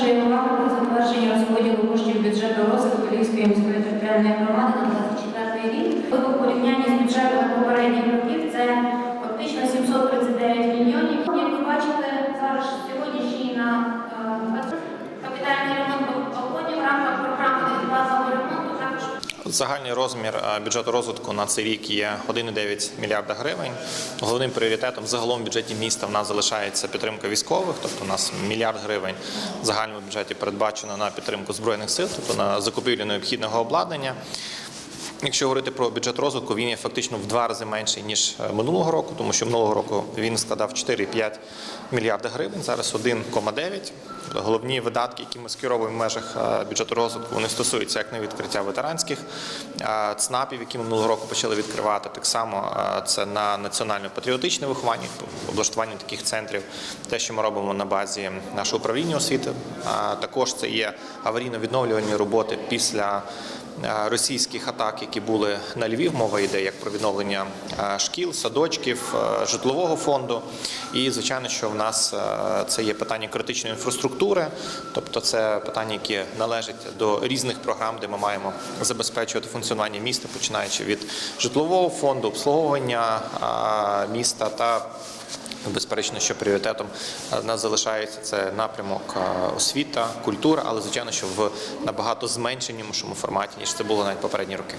уваги про затвердження розподілу коштів бюджету розвитку Львівської міської територіальної громади на 24 рік. У порівнянні з бюджетом попередніх років це Загальний розмір е, бюджету розвитку на цей рік є 1,9 мільярда гривень. Головним пріоритетом загалом в бюджеті міста в нас залишається підтримка військових, тобто у нас мільярд гривень в загальному бюджеті передбачено на підтримку збройних сил, тобто на закупівлю необхідного обладнання. Якщо говорити про бюджет розвитку, він є фактично в два рази менший ніж е, минулого року, тому що минулого року він складав 4,5 мільярда гривень. Зараз 1,9. Головні видатки, які ми скеровуємо в межах е, бюджету розвитку, вони стосуються як на відкриття ветеранських ЦНАПів, які ми минулого року почали відкривати. Так само е, це на національно-патріотичне виховання, облаштування таких центрів, те, що ми робимо на базі нашого управління освіти. Також це є аварійно-відновлювальні роботи після російських атак, які були на Львів. Мова йде як про відновлення е, шкіл, садочків, е, житлового фонду. І звичайно, що в нас е, це є питання критичної інфраструктури, тобто це питання, які належать до різних програм, де ми маємо забезпечувати функціонування міста, починаючи від житлового фонду, обслуговування е, міста та Безперечно, що пріоритетом е, нас залишається це напрямок е, освіта, культура, але звичайно, що в набагато зменшеному форматі ніж це було навіть попередні роки.